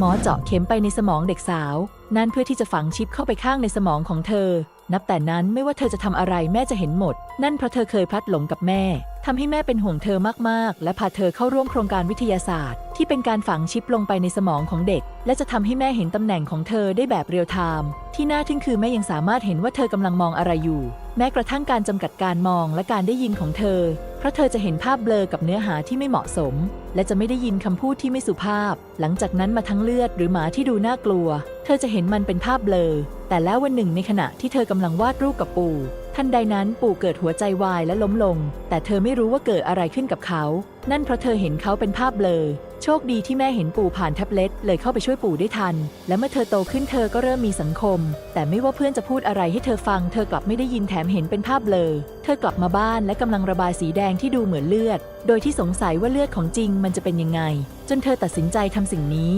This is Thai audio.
หมอเจาะเข็มไปในสมองเด็กสาว นั่นเพื่อที่จะฝังชิปเข้าไปข้างในสมองของเธอ นับแต่นั้นไม่ว่าเธอจะทำอะไรแม่จะเห็นหมด นั่นเพราะเธอเคยพลัดหลงกับแม่ทำให้แม่เป็นห่วงเธอมาก ๆ และพาเธอเข้าร่วมโครงการวิทยาศาสตร์ ที่เป็นการฝังชิปลงไปในสมองของเด็ก และจะทำให้แม่เห็นตำแหน่งของเธอได้แบบเรียลไทม์ที่น่าทึ่งคือแม่ยังสามารถเห็นว่าเธอกำลังมองอะไรอยู่ แม้กระทั่งการจำกัดการมองและการได้ยินของเธอ เพราะเธอจะเห็นภาพเบลอกับเนื้อหาที่ไม่เหมาะสม และจะไม่ได้ยินคำพูดที่ไม่สุภาพ หลังจากนั้นมาทั้งเลือดหรือหมาที่ดูน่ากลัว เธอจะเห็นมันเป็นภาพเบลอแต่แล้ววันหนึ่งในขณะที่เธอกำลังวาดรูปกับปู่ ทันใดนั้นปู่เกิดหัวใจวายและล้มลง แต่เธอไม่รู้ว่าเกิดอะไรขึ้นกับเขา นั่นเพราะเธอเห็นเขาเป็นภาพเบลอ โชคดีที่แม่เห็นปู่ผ่านแท็บเล็ตเลยเข้าไปช่วยปู่ได้ทัน และเมื่อเธอโตขึ้นเธอก็เริ่มมีสังคม แต่ไม่ว่าเพื่อนจะพูดอะไรให้เธอฟัง เธอกลับไม่ได้ยินแถมเห็นเป็นภาพเบลอ เธอกลับมาบ้านและกำลังระบายสีแดงที่ดูเหมือนเลือด โดยที่สงสัยว่าเลือดของจริงมันจะเป็นยังไง จนเธอตัดสินใจทำสิ่งนี้